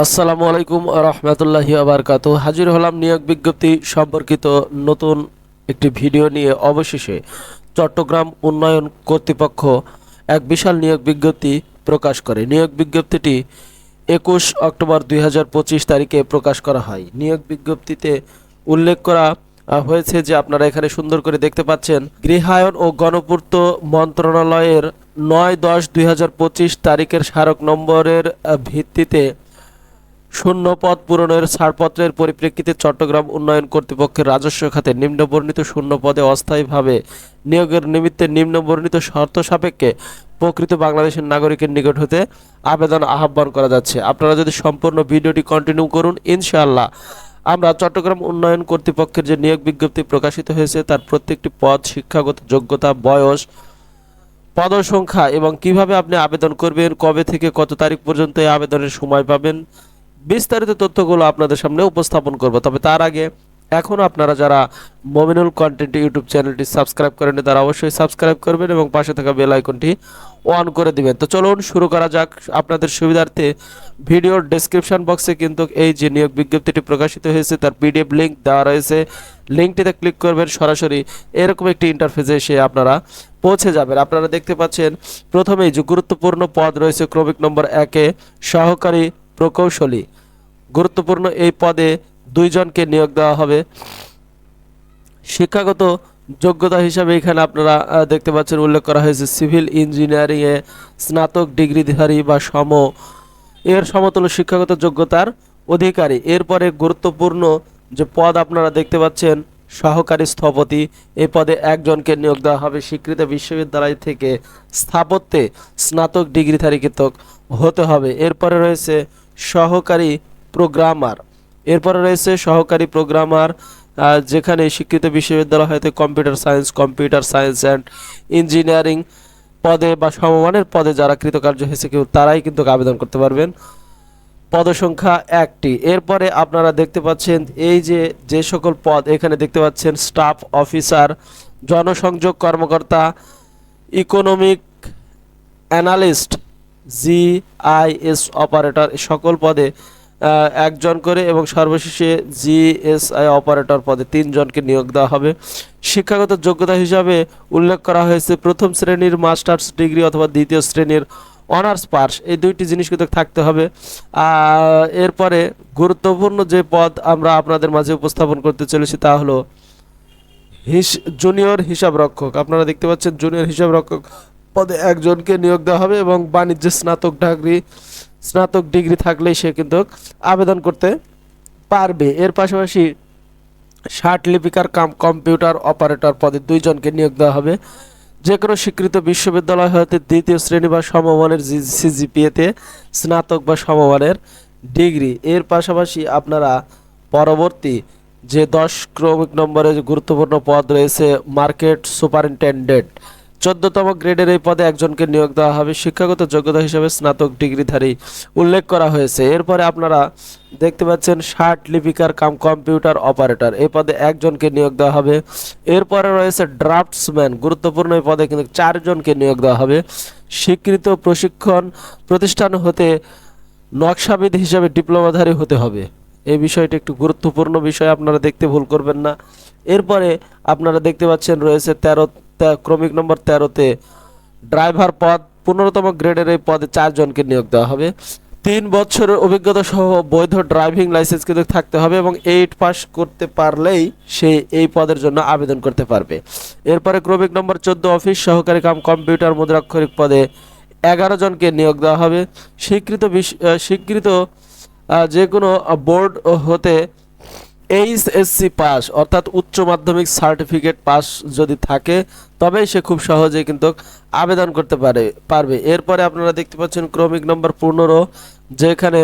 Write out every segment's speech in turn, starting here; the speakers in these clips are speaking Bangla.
আসসালামু আলাইকুম রহমতুল্লাহি আবরকাত হাজির হলাম নিয়োগ বিজ্ঞপ্তি সম্পর্কিত নতুন একটি ভিডিও নিয়ে। অবশেষে চট্টগ্রাম উন্নয়ন কর্তৃপক্ষ এক বিশাল নিয়োগ বিজ্ঞপ্তি প্রকাশ করে। নিয়োগ বিজ্ঞপ্তিটি একুশ অক্টোবর দুই হাজার পঁচিশ তারিখে প্রকাশ করা হয়। নিয়োগ বিজ্ঞপ্তিতে উল্লেখ করা হয়েছে যে আপনারা এখানে সুন্দর করে দেখতে পাচ্ছেন, গৃহায়ন ও গণপূর্ত মন্ত্রণালয়ের নয় দশ দুই তারিখের স্মারক নম্বরের ভিত্তিতে শূন্য পদ পূরণের ছাড়পত্রের পরিপ্রেক্ষিতে চট্টগ্রাম উন্নয়ন কর্তৃপক্ষের রাজস্ব খাতে নিম্নবর্ণিত শূন্য পদে অস্থায়ীভাবে নিয়োগের নিমিত্তে নিম্নবর্ণিত শর্ত সাপেক্ষে প্রকৃত বাংলাদেশের নাগরিকের নিকট হতে আবেদন আহ্বান করা যাচ্ছে। আপনারা যদি সম্পূর্ণ ভিডিওটি কন্টিনিউ করুন, ইনশাআল্লাহ আমরা চট্টগ্রাম উন্নয়ন কর্তৃপক্ষের যে নিয়োগ বিজ্ঞপ্তি প্রকাশিত হয়েছে, তার প্রত্যেকটি পদ, শিক্ষাগত যোগ্যতা, বয়স, পদসংখ্যা এবং কীভাবে আপনি আবেদন করবেন, কবে থেকে কত তারিখ পর্যন্ত এই আবেদনের সময় পাবেন বিস্তারিত তথ্যগুলো আপনাদের সামনে উপস্থাপন করব। তবে তার আগে এখনও আপনারা যারা মমিনুল কন্টেন্ট ইউটিউব চ্যানেলটি সাবস্ক্রাইব করেন তারা অবশ্যই সাবস্ক্রাইব করবেন এবং পাশে থাকা বেল আইকনটি অন করে দিবেন। তো চলুন শুরু করা যাক। আপনাদের সুবিধার্থে ভিডিওর ডেসক্রিপশন বক্সে কিন্তু এই যে নিয়োগ বিজ্ঞপ্তিটি প্রকাশিত হয়েছে, তার পিডিএফ লিঙ্ক দেওয়া রয়েছে। লিঙ্কটিতে ক্লিক করবেন, সরাসরি এরকম একটি ইন্টারফেসে এসে আপনারা পৌঁছে যাবেন। আপনারা দেখতে পাচ্ছেন, প্রথমেই যে গুরুত্বপূর্ণ পদ রয়েছে, ক্রমিক নম্বর একে সহকারী প্রকৌশলী। গুরুত্বপূর্ণ এই পদে দুইজনকে নিয়োগ দেওয়া হবে। শিক্ষাগত যোগ্যতা হিসাবে এখানে আপনারা দেখতে পাচ্ছেন উল্লেখ করা হয়েছে সিভিল ইঞ্জিনিয়ারিংয়ে স্নাতক ডিগ্রিধারী বা সম। এর সমতুল্য শিক্ষাগত যোগ্যতার অধিকারী। এরপরে গুরুত্বপূর্ণ যে পদ আপনারা দেখতে পাচ্ছেন, সহকারী স্থপতি। এই পদে একজনকে নিয়োগ দেওয়া হবে স্বীকৃত বিশ্ববিদ্যালয় থেকে স্থাপত্যে স্নাতক ডিগ্রিধারী কৃতক হতে হবে। এরপরে রয়েছে সহকারী প্রোগ্রামার। এরপরে রয়েছে সহকারী প্রোগ্রামার যেখানে স্বীকৃত বিশ্ববিদ্যালয় হয়তো computer science computer science and engineering পদে বা সমমানের পদে যারা কৃতকার্য হয়েছে কেউ, তারাই কিন্তু আবেদন করতে পারবেন। পদসংখ্যা একটি। এরপরে আপনারা দেখতে পাচ্ছেন এই যে যে সকল পদ এখানে দেখতে পাচ্ছেন, স্টাফ অফিসার, জনসংযোগ কর্মকর্তা, ইকোনমিক অ্যানালিস্ট জিআইএস অপারেটর সকল পদে একজন করে এবং সর্বশেষে জিএসআই অপারেটর পদে তিনজনকে নিয়োগ দেওয়া হবে। শিক্ষাগত যোগ্যতা হিসাবে উল্লেখ করা হয়েছে, প্রথম শ্রেণির মাস্টার্স ডিগ্রি অথবা দ্বিতীয় শ্রেণির অনার্স পাস এই দুইটি জিনিস কিন্তু থাকতে হবে। এরপরে গুরুত্বপূর্ণ যে পদ আমরা আপনাদের মাঝে উপস্থাপন করতে চলেছি তা হলো হিস জুনিয়র হিসাব রক্ষক আপনারা দেখতে পাচ্ছেন জুনিয়র হিসাব রক্ষক পদে একজনকে নিয়োগ দেওয়া হবে এবং বাণিজ্যে স্নাতক ডিগ্রি স্নাতক ডিগ্রি থাকলেই সে কিন্তু আবেদন করতে পারবে। এর পাশাপাশি ষাট লিপিকার কাম কম্পিউটার অপারেটর পদে দুইজনকে নিয়োগ দেওয়া হবে। যে কোনো স্বীকৃত বিশ্ববিদ্যালয় হতে দ্বিতীয় শ্রেণি বা সমমানের সিজিপিএতে স্নাতক বা সমমানের ডিগ্রি। এর পাশাপাশি আপনারা পরবর্তী যে দশ ক্রমিক নম্বরে গুরুত্বপূর্ণ পদ রয়েছে, মার্কেট সুপারিনটেন্ডেন্ট। চোদ্দতম গ্রেডের এই পদে একজনকে নিয়োগ দেওয়া হবে শিক্ষাগত যোগ্যতা হিসেবে স্নাতক ডিগ্রিধারী উল্লেখ করা হয়েছে। এরপরে আপনারা দেখতে পাচ্ছেন ষাট লিপিকার কাম কম্পিউটার অপারেটর। এই পদে একজনকে নিয়োগ দেওয়া হবে। এরপরে রয়েছে ড্রাফটসম্যান। গুরুত্বপূর্ণ এই পদে কিন্তু চারজনকে নিয়োগ দেওয়া হবে। স্বীকৃত প্রশিক্ষণ প্রতিষ্ঠান হতে নকশাবিদ হিসাবে ডিপ্লোমাধারী হতে হবে। এই বিষয়টি একটু গুরুত্বপূর্ণ বিষয়, আপনারা দেখতে ভুল করবেন না। এরপরে আপনারা দেখতে পাচ্ছেন রয়েছে তেরো ক্রমিক নম্বর তেরোতে ড্রাইভার পদ, পনেরোতম গ্রেডের এই পদে চারজনকে নিয়োগ দেওয়া হবে। তিন বছরের অভিজ্ঞতা সহ বৈধ ড্রাইভিং লাইসেন্স কিন্তু থাকতে হবে এবং এইট পাস করতে পারলেই সে এই পদের জন্য আবেদন করতে পারবে। এরপরে ক্রমিক নম্বর চোদ্দ, অফিস সহকারী কাম কম্পিউটার মুদ্রাক্ষরিক পদে এগারো জনকে নিয়োগ দেওয়া হবে। স্বীকৃত স্বীকৃত যে কোনো বোর্ড হতে এইচএসসি পাস অর্থাৎ উচ্চ মাধ্যমিক সার্টিফিকেট পাস যদি থাকে, তবেই সে খুব সহজেই কিন্তু আবেদন করতে পারে, পারবে। এরপরে আপনারা দেখতে পাচ্ছেন ক্রমিক নম্বর পনেরো, যেখানে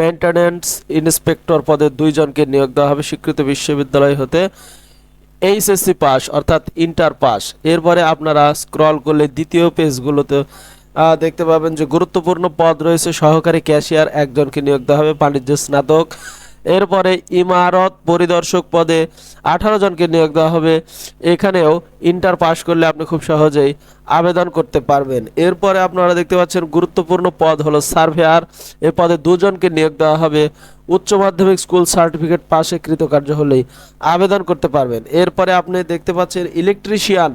মেনটেন্যান্স ইন্সপেক্টর পদে দুইজনকে নিয়োগ দেওয়া হবে স্বীকৃত বিশ্ববিদ্যালয় হতে। এইচএসসি পাস অর্থাৎ ইন্টার পাস এরপরে আপনারা স্ক্রল করলে দ্বিতীয় পেজগুলোতে দেখতে পাবেন যে গুরুত্বপূর্ণ পদ রয়েছে, সহকারী ক্যাশিয়ার একজনকে নিয়োগ দেওয়া হবে, বাণিজ্য স্নাতক। এরপরে ইমারত পরিদর্শক পদে আঠারো জনকে নিয়োগ দেওয়া হবে। এখানেও ইন্টার পাস করলে আপনি খুব সহজেই আবেদন করতে পারবেন। এরপরে আপনারা দেখতে পাচ্ছেন গুরুত্বপূর্ণ পদ হলো সার্ভেয়ার। এ পদে দুজনকে নিয়োগ দেওয়া হবে। উচ্চ মাধ্যমিক স্কুল সার্টিফিকেট পাশে কৃতকার্য হলেই আবেদন করতে পারবেন। এরপরে আপনি দেখতে পাচ্ছেন ইলেকট্রিশিয়ান।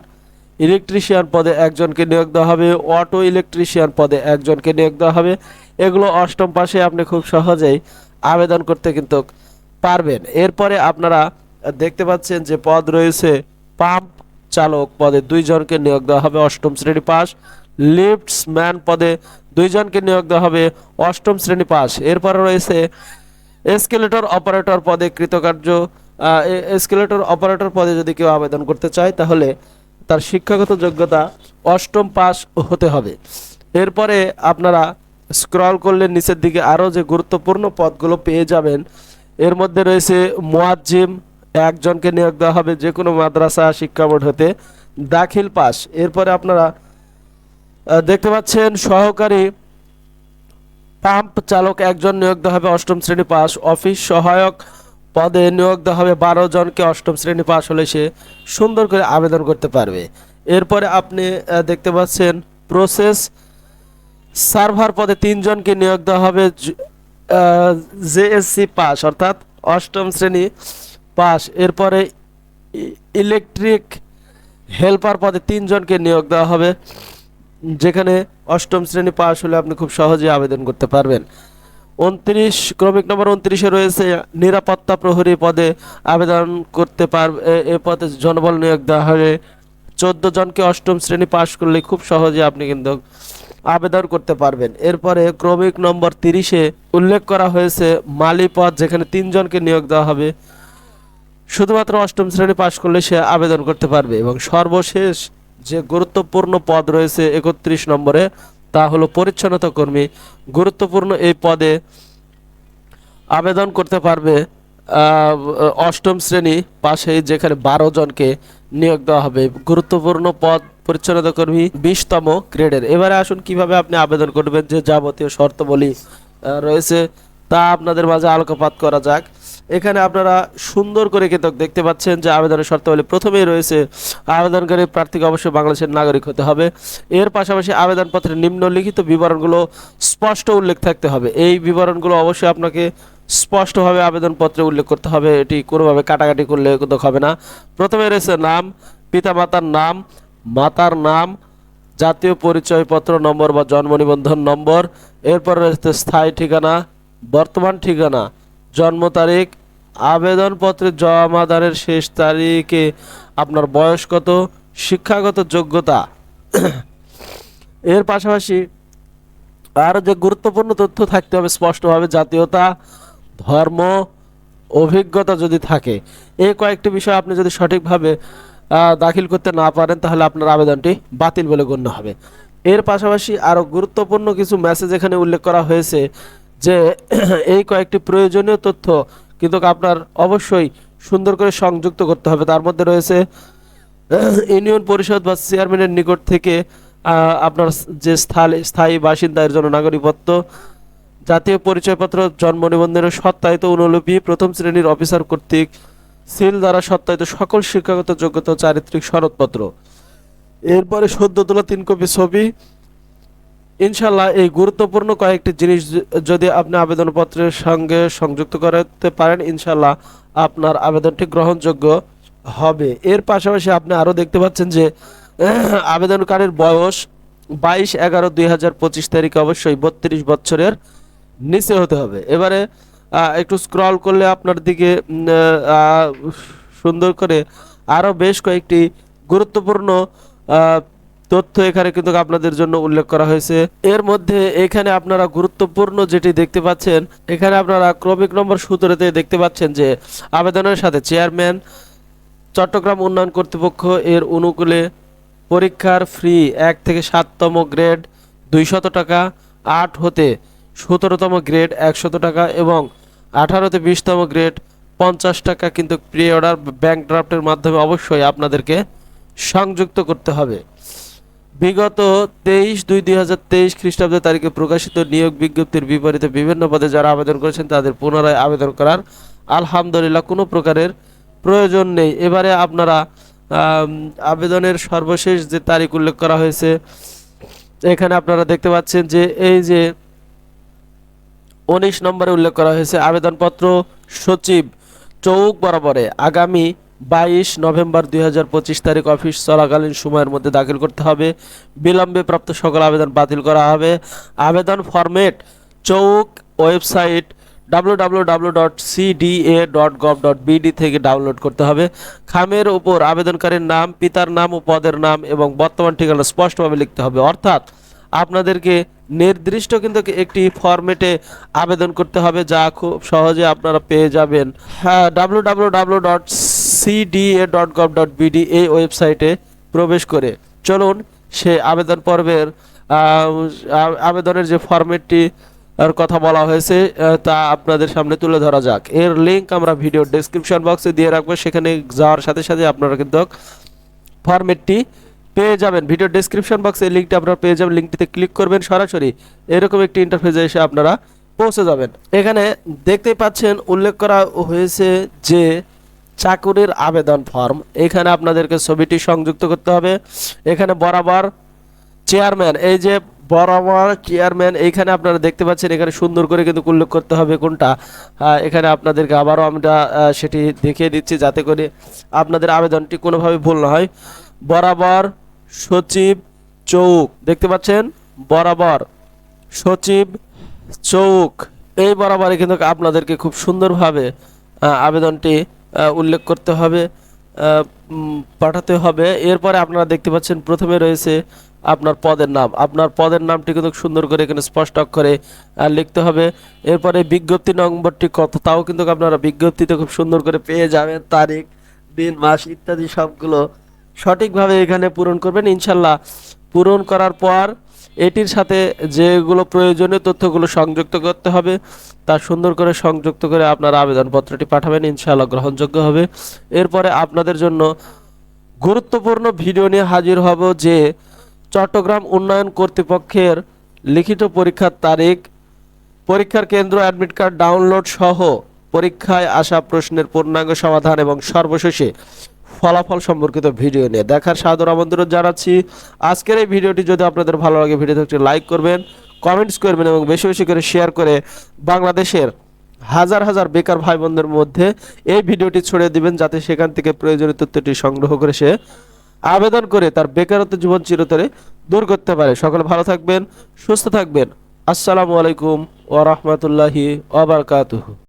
ইলেকট্রিশিয়ান পদে একজনকে নিয়োগ দেওয়া হবে। অটো ইলেকট্রিশিয়ান পদে একজনকে নিয়োগ দেওয়া হবে। এগুলো অষ্টম পাশে আপনি খুব সহজেই আবেদন করতে কিন্তু পারবেন। এরপরে আপনারা দেখতে পাচ্ছেন যে পদ রয়েছে পাম্প চালক পদে দুইজনকে নিয়োগ দেওয়া হবে অষ্টম শ্রেণি পাস, লিফটসম্যান পদে দুইজনকে নিয়োগ দেওয়া হবে অষ্টম শ্রেণি পাস। এরপরে রয়েছে এসকেলেটর অপারেটর পদে কৃতকার্য এসকেলেটর অপারেটর পদে যদি কেউ আবেদন করতে চায়, তাহলে তার শিক্ষাগত যোগ্যতা অষ্টম পাস হতে হবে। এরপরে আপনারা স্ক্রল করলে নিচের দিকে আরও যে গুরুত্বপূর্ণ পদগুলো পেয়ে যাবেন, এর মধ্যে রয়েছে মোয়াজ্জিম, একজনকে নিয়োগ দেওয়া হবে যে কোনো মাদ্রাসা, শিক্ষা বোর্ড হতে দাখিল পাস। এরপরে আপনারা দেখতে পাচ্ছেন সহকারী পাম্প চালক একজন নিয়োগ দেওয়া হবে, অষ্টম শ্রেণি পাস। অফিস সহায়ক পদে নিয়োগ দেওয়া হবে, বারো জনকে অষ্টম শ্রেণি পাস হলে সে সুন্দর করে আবেদন করতে পারবে। এরপরে আপনি দেখতে পাচ্ছেন প্রসেস সার্ভার পদে তিনজনকে নিয়োগ দেওয়া হবে জেএসসি পাস, অর্থাৎ অষ্টম শ্রেণি পাস। এরপরে ইলেকট্রিক হেল্পার পদে তিনজনকে নিয়োগ দেওয়া হবে, যেখানে অষ্টম শ্রেণি পাস হলে আপনি খুব সহজেই আবেদন করতে পারবেন। উনত্রিশ, ক্রমিক নম্বর উনত্রিশে রয়েছে, নিরাপত্তা প্রহরী পদে আবেদন করতে পারবে এ পদে জনবল নিয়োগ দেওয়া হবে। চোদ্দ জনকে অষ্টম শ্রেণি পাশ করলে খুব সহজে আপনি কিন্তু আবেদন করতে পারবেন। এরপরে ক্রমিক নম্বর তিরিশে উল্লেখ করা হয়েছে, মালি পদ যেখানে তিনজনকে নিয়োগ দেওয়া হবে। শুধুমাত্র অষ্টম শ্রেণি পাশ করলে সে আবেদন করতে পারবে এবং সর্বশেষ যে গুরুত্বপূর্ণ পদ রয়েছে একত্রিশ নম্বরে, তা হলো পরিচ্ছন্নতা কর্মী। গুরুত্বপূর্ণ এই পদে আবেদন করতে পারবে অষ্টম শ্রেণি পাশেই যেখানে বারো জনকে নিয়োগ দেওয়া হবে। গুরুত্বপূর্ণ পদ পরিচ্ছন্নতা কর্মী বিশতম গ্রেডের। এবারে আসুন কীভাবে আপনি আবেদন করবেন যে যাবতীয় শর্তাবলী রয়েছে তা আপনাদের মাঝে আলোকপাত করা যাক। এখানে আপনারা সুন্দর করে কিন্তু দেখতে পাচ্ছেন যে আবেদনের শর্তাবলী প্রথমেই রয়েছে, আবেদনকারী প্রার্থীকে অবশ্যই বাংলাদেশের নাগরিক হতে হবে। এর পাশাপাশি আবেদনপত্রের নিম্নলিখিত বিবরণগুলো স্পষ্ট উল্লেখ থাকতে হবে। এই বিবরণগুলো অবশ্যই আপনাকে স্পষ্টভাবে আবেদনপত্রে উল্লেখ করতে হবে। এটি কোনোভাবে কাটাকাটি করলে হবে না। প্রথমে রয়েছে নাম, পিতামাতার নাম মাতার নাম, জাতীয় পরিচয়পত্র নম্বর বা জন্ম নিবন্ধন নম্বর, এরপর রয়েছে স্থায়ী ঠিকানা, বর্তমান ঠিকানা, জন্ম তারিখ, আবেদনপত্রে জমাদানের শেষ তারিখে আপনার বয়স কত, শিক্ষাগত যোগ্যতা। এর পাশাপাশি আরও যে গুরুত্বপূর্ণ তথ্য থাকতে হবে স্পষ্টভাবে, জাতীয়তা, ধর্ম, অভিজ্ঞতা যদি থাকে এই কয়েকটি বিষয় আপনি যদি সঠিকভাবে দাখিল করতে না পারেন, তাহলে আপনার আবেদনটি বাতিল বলে গণ্য হবে। এর পাশাপাশি আরও গুরুত্বপূর্ণ কিছু মেসেজ এখানে উল্লেখ করা হয়েছে যে, এই কয়েকটি প্রয়োজনীয় তথ্য কিন্তু আপনার অবশ্যই সুন্দর করে সংযুক্ত করতে হবে। তার মধ্যে রয়েছে, ইউনিয়ন পরিষদ বা চেয়ারম্যানের নিকট থেকে আপনার যে স্থায়ী স্থায়ী বাসিন্দা এর জন্য নাগরিকত্ব, জাতীয় পরিচয়পত্র, জন্ম নিবন্ধনের সত্যায়িত অনুলিপি, প্রথম শ্রেণির অফিসার কর্তৃক সিল দ্বারা সত্যায়িত সকল শিক্ষাগত যোগ্যতা চারিত্রিক সনদপত্র এরপরে সদ্য তোলা তিন কপি ছবি। ইনশাল্লাহ এই গুরুত্বপূর্ণ কয়েকটি জিনিস যদি আপনি আবেদনপত্রের সঙ্গে সংযুক্ত করতে পারেন ইনশাল্লাহ আপনার আবেদনটি গ্রহণযোগ্য হবে। এর পাশাপাশি আপনি আরও দেখতে পাচ্ছেন যে, আবেদনকারীর বয়স বাইশ এগারো দুই তারিখে অবশ্যই বত্রিশ বছরের নিচে হতে হবে। এবারে একটু স্ক্রল করলে আপনার দিকে সুন্দর করে আরও বেশ কয়েকটি গুরুত্বপূর্ণ তথ্য এখানে কিন্তু আপনাদের জন্য উল্লেখ করা হয়েছে। এর মধ্যে এখানে আপনারা গুরুত্বপূর্ণ যেটি দেখতে পাচ্ছেন, এখানে আপনারা ক্রমিক নম্বর সতেরোতে দেখতে পাচ্ছেন যে আবেদনের সাথে চেয়ারম্যান চট্টগ্রাম উন্নয়ন কর্তৃপক্ষ এর অনুকূলে পরীক্ষার ফ্রি এক থেকে সাততম গ্রেড দুইশত টাকা, আট হতে সতেরোতম গ্রেড একশত টাকা এবং আঠারোতে বিশতম গ্রেড, পঞ্চাশ টাকা কিন্তু প্রি অর্ডার ব্যাংক ড্রাফটের মাধ্যমে অবশ্যই আপনাদেরকে সংযুক্ত করতে হবে। বিগত তেইশ দুই দুই হাজার তেইশ খ্রিস্টাব্দের তারিখে প্রকাশিত নিয়োগ বিজ্ঞপ্তির বিপরীতে বিভিন্ন পদে যারা আবেদন করেছেন তাদের পুনরায় আবেদন করার আলহামদুলিল্লাহ কোনো প্রকারের প্রয়োজন নেই। এবারে আপনারা আবেদনের সর্বশেষ যে তারিখ উল্লেখ করা হয়েছে, এখানে আপনারা দেখতে পাচ্ছেন যে এই যে উনিশ নম্বরে উল্লেখ করা হয়েছে, আবেদনপত্র সচিব চৌক বরাবরে আগামী বাইশ নভেম্বর দুই হাজার পঁচিশ তারিখ অফিস চলাকালীন সময়ের মধ্যে দাখিল করতে হবে। বিলম্বে প্রাপ্ত সকল আবেদন বাতিল করা হবে। আবেদন ফরম্যাট চৌক ওয়েবসাইট www.cda.gov.bd থেকে ডাউনলোড করতে হবে। খামের উপর আবেদনকারীর নাম, পিতার নাম ও পদের নাম এবং বর্তমান ঠিকানা স্পষ্টভাবে লিখতে হবে। অর্থাৎ আপনাদেরকে নির্দিষ্ট কিন্তু একটি ফরম্যাটে আবেদন করতে হবে, যা খুব সহজে আপনারা পেয়ে যাবেন। হ্যাঁ W W W dot dot dot এই ওয়েবসাইটে প্রবেশ করে। চলুন সে আবেদন পর্বের আবেদনের যে ফরম্যাটটি কথা বলা হয়েছে তা আপনাদের সামনে তুলে ধরা যাক। এর লিংক আমরা ভিডিও ডেসক্রিপশন বক্সে দিয়ে রাখব, সেখানে যাওয়ার সাথে সাথে আপনারা কিন্তু ফরম্যাটটি পেয়ে যাবেন। ভিডিও ডেসক্রিপশন বক্সে লিঙ্কটি আপনারা পেয়ে যাবেন। লিঙ্কটিতে ক্লিক করবেন। সরাসরি এরকম একটি ইন্টারফেসে এসে আপনারা পৌঁছে যাবেন। এখানে দেখতেই পাচ্ছেন উল্লেখ করা হয়েছে যে চাকুরির আবেদন ফর্ম এখানে আপনাদেরকে ছবিটি সংযুক্ত করতে হবে। এখানে বরাবর চেয়ারম্যান এই যে বরাবর চেয়ারম্যান এইখানে আপনারা দেখতে পাচ্ছেন এখানে সুন্দর করে কিন্তু উল্লেখ করতে হবে কোনটা। আহ, এখানে আপনাদেরকে আবারও আমরা সেটি দেখিয়ে দিচ্ছি যাতে করে আপনাদের আবেদনটি কোনোভাবে ভুল না হয়। বরাবর সচিব চৌক, দেখতে পাচ্ছেন? বরাবর সচিব চৌক। এই বরাবরে কিন্তু আপনাদেরকে খুব সুন্দরভাবে আবেদনটি উল্লেখ করতে হবে পাঠাতে হবে। এরপরে আপনারা দেখতে পাচ্ছেন, প্রথমে রয়েছে আপনার পদের নাম। আপনার পদের নামটি কিন্তু সুন্দর করে এখানে স্পষ্ট অক্ষরে লিখতে হবে। এরপরে বিজ্ঞপ্তি নম্বরটি কত? তাও কিন্তু আপনারা বিজ্ঞপ্তিতে খুব সুন্দর করে পেয়ে যাবেন। তারিখ, দিন, মাস ইত্যাদি সবগুলো সঠিকভাবে এখানে পূরণ করবেন। ইনশাল্লাহ পূরণ করার পর এটির সাথে যেগুলো প্রয়োজনীয় তথ্যগুলো সংযুক্ত করতে হবে, তা সুন্দর করে সংযুক্ত করে আপনার আবেদনপত্রটি পাঠাবেন ইনশাআল্লাহ গ্রহণযোগ্য হবে। এরপরে আপনাদের জন্য গুরুত্বপূর্ণ ভিডিও নিয়ে হাজির হব যে চট্টগ্রাম উন্নয়ন কর্তৃপক্ষের লিখিত পরীক্ষার তারিখ, পরীক্ষার কেন্দ্র অ্যাডমিট কার্ড ডাউনলোড সহ পরীক্ষায় আসা প্রশ্নের পূর্ণাঙ্গ সমাধান এবং সর্বশেষে ফলাফল সম্পর্কিত ভিডিও নিয়ে দেখার সাদর আমন্ত্রণ জানাচ্ছি। আজকের এই ভিডিওটি যদি আপনাদের ভালো লাগে, ভিডিওতে একটি লাইক করবেন কমেন্টস করবেন এবং বেশি বেশি করে শেয়ার করে বাংলাদেশের হাজার হাজার বেকার ভাই বোনদের মধ্যে এই ভিডিওটি ছড়িয়ে দিবেন, যাতে সেখান থেকে প্রয়োজনীয় তথ্যটি সংগ্রহ করে সে আবেদন করে তার বেকারত্ব জীবন চিরতরে দূর করতে পারে। সকলে ভালো থাকবেন, সুস্থ থাকবেন। আসসালামু আলাইকুম ওয়া রাহমাতুল্লাহি ওয়া বারাকাতুহু।